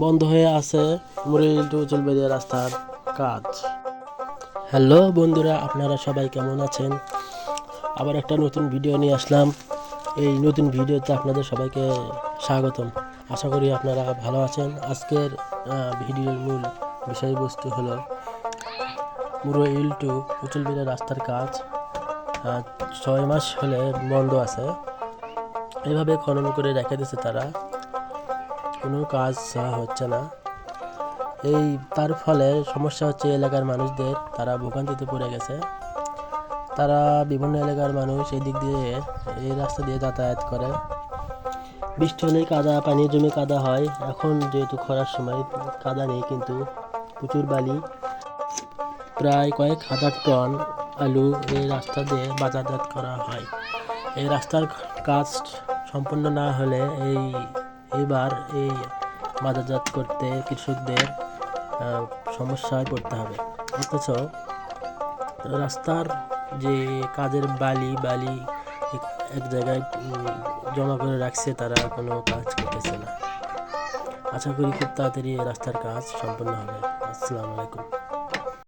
বন্ধ হয়ে আছে মুরিল টু চুলবেরিয়া রাস্তার কাজ। হ্যালো বন্ধুরা, আপনারা সবাই কেমন আছেন? আবার একটা নতুন ভিডিও নিয়ে আসলাম। এই নতুন ভিডিওতে আপনাদের সবাইকে স্বাগতম। আশা করি আপনারা ভালো আছেন। আজকের ভিডিওর মূল বিষয়বস্তু হলো মুরো ইল টু উচুলবিলের রাস্তার কাজ। ছয় মাস হলে বন্ধ আছে। এভাবে খনন করে রেখে দিয়েছে তারা। কোনো কাজ হচ্ছে না। এই তার ফলে সমস্যা হচ্ছে এলাকার মানুষদের, তারা ভোগান্তিতে পড়ে গেছে। তারা বিভিন্ন এলাকার মানুষ এই দিক দিয়ে এই রাস্তা দিয়ে যাতায়াত করে। বৃষ্টি হলেই কাদা পানি জমে কাদা হয়। এখন যেহেতু খরার সময়, কাদা নেই কিন্তু প্রচুর বালি। প্রায় কয়েক হাজার টন আলু এই রাস্তা দিয়ে বাজারজাত করা হয়। এই রাস্তার কাজ সম্পূর্ণ না হলে এই এবার এই বাজারজাত করতে কৃষকদের সমস্যায় পড়তে হবে। অথচ রাস্তার যে কাজের বালি বালি এক- জায়গায় জমা করে রাখছে তারা কোনো কাজ করতেছে না। আশা করি খুব তাড়াতাড়ি রাস্তার কাজ সম্পন্ন হবে। আসসালামু আলাইকুম।